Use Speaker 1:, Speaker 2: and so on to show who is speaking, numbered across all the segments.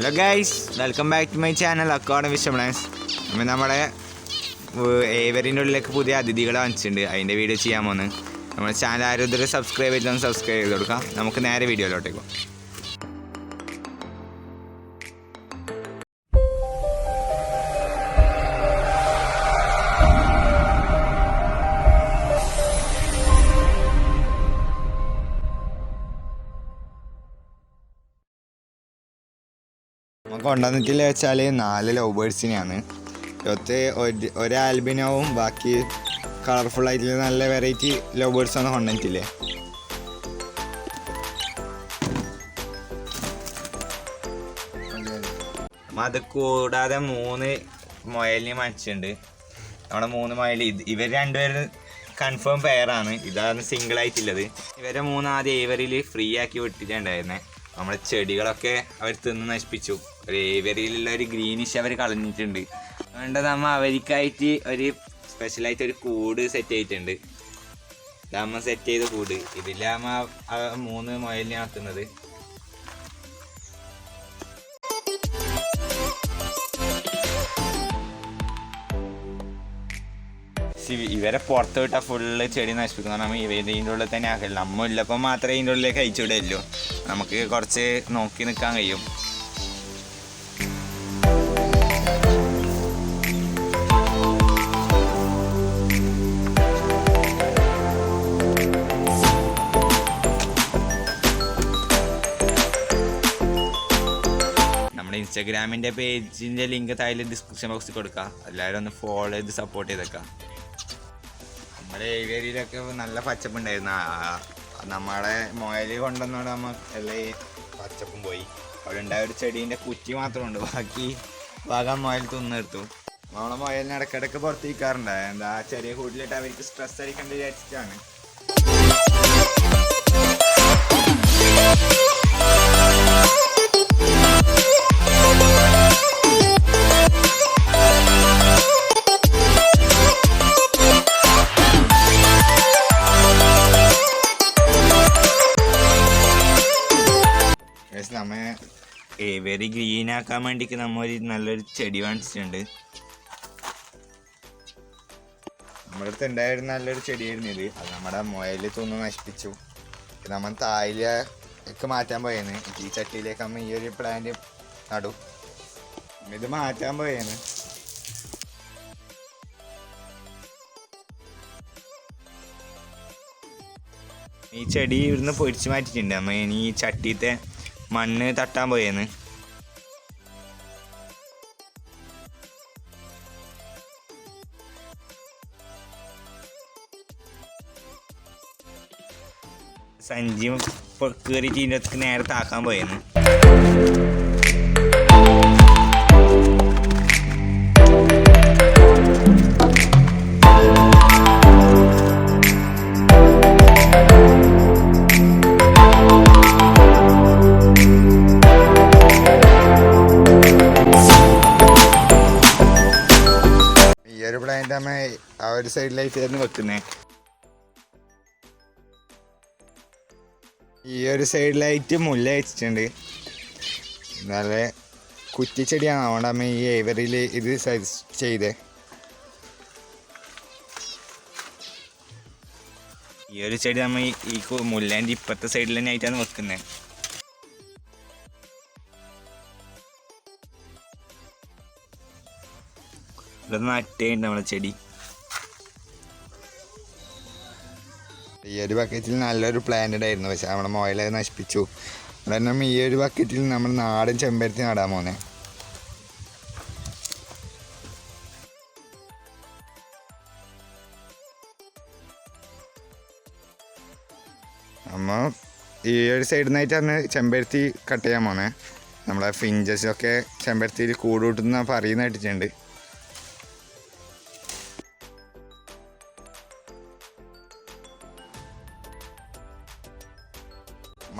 Speaker 1: Hello guys welcome back to my channel Accord വിഷമണേഴ്സ് അപ്പം നമ്മുടെ ഏവരിന്റെ ഉള്ളിലേക്ക് പുതിയ അതിഥികളെ വാങ്ങിച്ചിട്ടുണ്ട് അതിന്റെ വീഡിയോ ചെയ്യാൻ പോകുന്നത് നമ്മുടെ ചാനൽ ആരും ഇതുവരെ സബ്സ്ക്രൈബ് ചെയ്തൊന്ന് സബ്സ്ക്രൈബ് ചെയ്ത് കൊടുക്കാം. നമുക്ക് നേരെ വീഡിയോയിലോട്ടേക്ക് നമുക്ക് കൊണ്ടുവന്നിട്ടില്ല വെച്ചാൽ നാല് ലവ് ബേഡ്സിനെയാണ് ഇരുപത്തി ഒരു ഒരു ആൽബിനാവും ബാക്കി കളർഫുൾ ആയിട്ടുള്ള നല്ല വെറൈറ്റി ലവ് ബേഡ്സ് ആണ് കൊണ്ടുവന്നിട്ടില്ലേ. അത് കൂടാതെ മൂന്ന് മൊയലിനെ മനസ്സിലുണ്ട് നമ്മുടെ മൂന്ന് മൊയൽ ഇത് ഇവർ രണ്ടുപേരും കൺഫേം പെയറാണ് ഇതാണ് സിംഗിൾ ആയിട്ടുള്ളത്. ഇവരെ മൂന്ന് ആദ്യം ഏവറിൽ ഫ്രീ ആക്കി വിട്ടിട്ടുണ്ടായിരുന്നേ. നമ്മുടെ ചെടികളൊക്കെ അവർ തിന്ന് നശിപ്പിച്ചു. ഒരു ഇവരിലുള്ള ഒരു ഗ്രീനിഷ് അവർ കളഞ്ഞിട്ടുണ്ട്. അതുകൊണ്ട് നമ്മ അവർക്കായിട്ട് ഒരു സ്പെഷ്യലായിട്ട് ഒരു കൂട് സെറ്റ് ചെയ്തിട്ടുണ്ട്. ഇതാമ്മ സെറ്റ് ചെയ്ത കൂട്. ഇതിലാമ്മ മൂന്ന് മൊയലിനെ ആക്കുന്നത്. ഇവരെ പുറത്ത് വിട്ടാൽ ഫുള്ള് ചെടി നശിപ്പിക്കുന്ന നമ്മൾ ഇതിന്റെ ഉള്ളിൽ തന്നെ ആക്കില്ല നമ്മ ഇല്ലപ്പം മാത്രമേ ഇതിന്റെ ഉള്ളിലേക്ക് അയച്ചു വിടുകയല്ലോ നമുക്ക് കുറച്ച് നോക്കി നിൽക്കാൻ കഴിയും. നമ്മുടെ ഇൻസ്റ്റാഗ്രാമിന്റെ പേജിന്റെ ലിങ്ക് താഴെ ഡിസ്ക്രിപ്ഷൻ ബോക്സിൽ കൊടുക്കുക എല്ലാവരും ഒന്ന് ഫോളോ ചെയ്ത് സപ്പോർട്ട് ചെയ്തേക്കാം. നമ്മുടെ ഏരിയയിലൊക്കെ നല്ല പച്ചപ്പ് ഉണ്ടായിരുന്നു നമ്മുടെ മുയൽ കൊണ്ടുവന്നോണ്ട് നമ്മൾ എല്ലാ പച്ചപ്പും പോയി. അവിടെ ഉണ്ടായ ഒരു ചെടീന്റെ കുറ്റി മാത്രമുണ്ട്. ബാക്കി ഭാഗം മൊയൽ തിന്നെടുത്തു നമ്മളെ മുയലിന് ഇടയ്ക്കിടയ്ക്ക് പുറത്തേക്കാറുണ്ട് എന്താ ചെറിയ കൂട്ടിലിട്ട് അവർക്ക് സ്ട്രെസ് അടിക്കേണ്ട വിചാരിച്ചിട്ടാണ്. വെരി ഗ്രീൻ ആക്കാൻ വേണ്ടിക്ക് നമ്മ ഒരു നല്ലൊരു ചെടി വാങ്ങിച്ചിട്ടുണ്ട്. നമ്മുടെ അടുത്ത് ഉണ്ടായിരുന്ന നല്ലൊരു ചെടിയായിരുന്നു ഇത്. അത് നമ്മുടെ മുയൽ തിന്ന് നശിപ്പിച്ചു. നമ്മൾ തായിലേക്ക് മാറ്റാൻ പോയേന്ന് ഈ ചട്ടിയിലേക്ക് നമ്മൾ ഈ ഒരു പ്ലാന്റ് നടും. ഇത് മാറ്റാൻ പോയേന്ന് ഈ ചെടി ഇവിടുന്ന് പൊടിച്ചു മാറ്റിയിട്ടുണ്ട്. നമ്മൾ ഇനി ഈ ചട്ടിത്തെ മണ്ണ് തട്ടാൻ പോയെന്ന്. സഞ്ജീവ് കയറിയിട്ട് ഇതിന്റെ നേരെ താക്കാൻ പോയെന്ന്. ആ സൈഡിലായിട്ട് തന്നെ വെക്കുന്നത് ഈ ഒരു സൈഡിലായിട്ട് മുല്ല വെച്ചിട്ടുണ്ട്. നല്ല കുറ്റിച്ചെടിയാണ് അതുകൊണ്ട് ഈ ഏവറിൽ ഇത് സജസ്റ്റ് ചെയ്തേ. ഈ ഒരു ചെടി നമ്മൾ ഈ- മുല്ലേന്റെ ഇപ്പത്തെ സൈഡിൽ തന്നെ ആയിട്ടാണ് വെക്കുന്നത് ഇവിടെ നട്ടേണ്ട് നമ്മളെ ചെടി. ഈ ഒരു ബക്കറ്റിൽ നല്ലൊരു പ്ലാന്റഡ് ആയിരുന്നു. പക്ഷെ നമ്മുടെ മോയിലെ നശിപ്പിച്ചു. അതുകൊണ്ട് ഈ ഒരു ബക്കറ്റിൽ നമ്മൾ നാടൻ ചെമ്പരത്തി നടാൻ പോന്നെ. നമ്മ ഈ ഒരു സൈഡിൽ നിന്നായിട്ടാണ് ചെമ്പരത്തി കട്ട് ചെയ്യാൻ പോന്നെ. നമ്മളെ ഫിഞ്ചസൊക്കെ ചെമ്പരത്തിയിൽ കൂടുകൂട്ടുന്ന പറയുന്ന കേട്ടിട്ടുണ്ട്.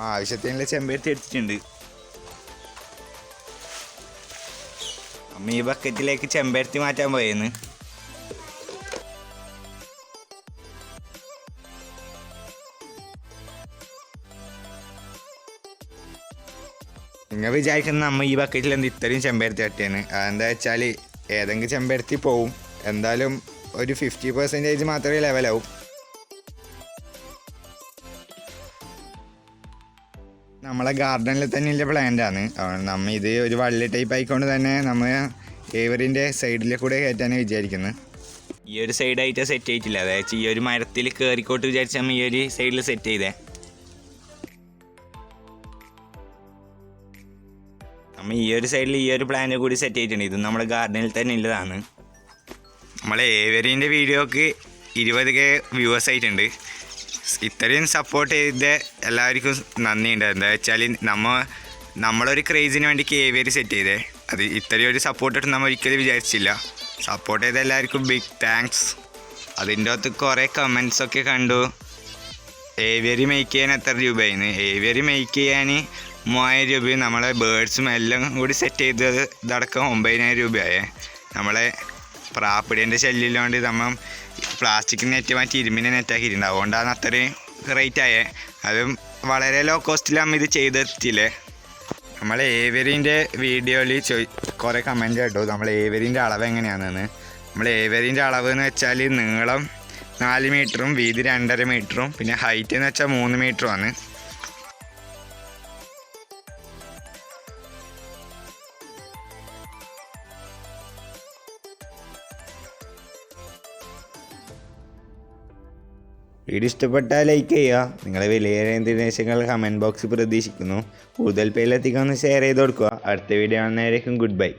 Speaker 1: ആവശ്യത്തിനുള്ള ചെമ്പരത്തി എടുത്തിട്ടുണ്ട്. അമ്മ ഈ ബക്കറ്റിലേക്ക് ചെമ്പരത്തി മാറ്റാൻ പോയെന്ന്. നിങ്ങൾ വിചാരിക്കുന്ന നമ്മൾ ഈ ബക്കറ്റിൽ എന്ത് ഇത്രയും ചെമ്പരത്തി കട്ടിയാണ് അതെന്താ വെച്ചാൽ ഏതെങ്കിലും ചെമ്പരത്തി പോവും. എന്തായാലും ഒരു ഫിഫ്റ്റി പെർസെന്റേജ് മാത്രമേ ലെവലാവും നമ്മളെ ഗാർഡനിൽ തന്നെയുള്ള പ്ലാന്റാണ്. നമ്മ ഇത് ഒരു വള്ളി ടൈപ്പ് ആയിക്കൊണ്ട് തന്നെ നമ്മൾ ഏവറിന്റെ സൈഡിൽ കൂടെ കയറ്റാനാണ് വിചാരിക്കുന്നത് ഈ ഒരു സൈഡായിട്ട് സെറ്റ് ആയിട്ടില്ല അതായത് ഈ ഒരു മരത്തിൽ കയറിക്കോട്ട് വിചാരിച്ച നമ്മൾ ഈ ഒരു സൈഡിൽ സെറ്റ് ചെയ്തേ. നമ്മൾ ഈ ഒരു സൈഡിൽ ഈ ഒരു പ്ലാന്റ് കൂടി സെറ്റ് ചെയ്തിട്ടുണ്ട്. ഇത് നമ്മുടെ ഗാർഡനിൽ തന്നെ ഉള്ളതാണ്. നമ്മളെ ഏവരിന്റെ വീഡിയോക്ക് ഇരുപത് കെ വ്യൂവേഴ്സ് ആയിട്ടുണ്ട്. ഇത്രയും സപ്പോർട്ട് ചെയ്ത എല്ലാവർക്കും നന്ദിയുണ്ട്. എന്താ വെച്ചാൽ നമ്മൾ നമ്മളൊരു ക്രേസിന് വേണ്ടി കേവിയർ സെറ്റ് ചെയ്തേ. അത് ഇത്രയും ഒരു സപ്പോർട്ട് നമ്മൾ ഒരിക്കലും വിചാരിച്ചില്ല. സപ്പോർട്ട് ചെയ്ത എല്ലാവർക്കും ബിഗ് താങ്ക്സ് അതിന്റെ അകത്ത് കുറേ കമൻസൊക്കെ കണ്ടു. ഏവിയറി മേക്ക് ചെയ്യാൻ എത്ര രൂപയായിരുന്നു ഏവിയറി മേക്ക് ചെയ്യാൻ മൂവായിരം രൂപയും നമ്മളെ ബേഡ്സും എല്ലാം കൂടി സെറ്റ് ചെയ്തത് ഇതടക്കം ഒമ്പതിനായിരം രൂപയായേ. നമ്മളെ പ്രാപ്പിടേന്റെ ശല്യമില്ലാണ്ട് നമ്മൾ പ്ലാസ്റ്റിക് നെറ്റ് മാറ്റി ഇരുമ്പിന്റെ നെറ്റാക്കിയിട്ടുണ്ട് അതുകൊണ്ടാണ് അത്രയും റേറ്റ് ആയേ. അതും വളരെ ലോ കോസ്റ്റിലാണ് ഇത് ചെയ്തെത്തില്ലേ നമ്മൾ ഏവരിന്റെ വീഡിയോയിൽ ചോയ് കുറേ കമന്റ് കേട്ടോ. നമ്മൾ ഏവരിന്റെ അളവ് എങ്ങനെയാണെന്ന്. നമ്മൾ ഏവരിന്റെ അളവ് എന്ന് വെച്ചാൽ നീളം നാല് മീറ്ററും വീതി രണ്ടര മീറ്ററും പിന്നെ ഹൈറ്റ് എന്ന് വെച്ചാൽ മൂന്ന് മീറ്ററുമാണ് വീഡിയോ ഇഷ്ടപ്പെട്ടാൽ ലൈക്ക് ചെയ്യുക. നിങ്ങളെ വിലയേറിയ നിർദ്ദേശങ്ങൾ കമന്റ് ബോക്സിൽ പ്രതീക്ഷിക്കുന്നു. കൂടുതൽ പേരിലെത്തിക്കാമെന്ന് ഷെയർ ചെയ്ത് കൊടുക്കുക. അടുത്ത വീഡിയോ ആണെന്നായിരിക്കും ഗുഡ് ബൈ